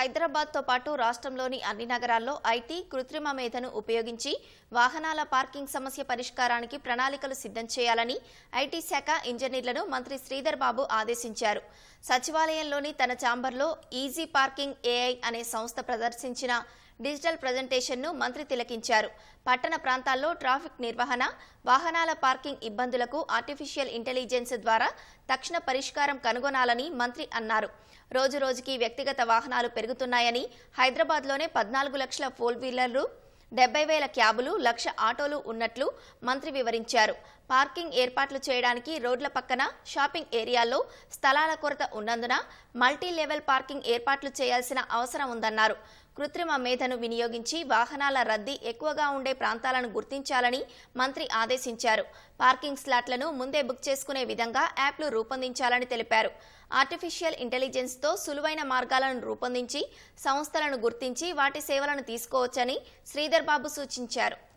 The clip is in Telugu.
హైదరాబాద్తో పాటు రాష్ట్రంలోని అన్ని నగరాల్లో ఐటీ కృత్రిమ మేధను ఉపయోగించి వాహనాల పార్కింగ్ సమస్య పరిష్కారానికి ప్రణాళికలు సిద్ధం చేయాలని ఐటీ శాఖ ఇంజనీర్లను మంత్రి శ్రీధర్ బాబు ఆదేశించారు. సచివాలయంలోని తన ఛాంబర్లో ఈజీ పార్కింగ్ ఏఐ అనే సంస్థ ప్రదర్శించిన డిజిటల్ ప్రజెంటేషన్ను మంత్రి తిలకించారు. పట్టణ ప్రాంతాల్లో ట్రాఫిక్ నిర్వహణ వాహనాల పార్కింగ్ ఇబ్బందులకు ఆర్టిఫిషియల్ ఇంటెలిజెన్స్ ద్వారా తక్షణ పరిష్కారం కనుగొనాలని మంత్రి అన్నారు. రోజు రోజుకి వ్యక్తిగత వాహనాలు పెరుగుతున్నాయని హైదరాబాద్లోనే పద్నాలుగు లక్షల ఫోర్ వీలర్లు డెబ్బై వేల క్యాబులు లక్ష ఆటోలు ఉన్నట్లు మంత్రి వివరించారు. పార్కింగ్ ఏర్పాట్లు చేయడానికి రోడ్ల పక్కన షాపింగ్ ఏరియాల్లో స్థలాల కొరత ఉన్నందున మల్టీ లెవెల్ పార్కింగ్ ఏర్పాట్లు చేయాల్సిన అవసరం ఉందన్నారు. కృత్రిమ మేధను వినియోగించి వాహనాల రద్దీ ఎక్కువగా ఉండే ప్రాంతాలను గుర్తించాలని మంత్రి ఆదేశించారు. పార్కింగ్ స్లాట్లను ముందే బుక్ చేసుకునే విధంగా యాప్లు రూపొందించాలని తెలిపారు. ఆర్టిఫిషియల్ ఇంటెలిజెన్స్తో సులువైన మార్గాలను రూపొందించి సంస్థలను గుర్తించి వాటి సేవలను తీసుకోవచ్చని శ్రీధర్ బాబు సూచించారు.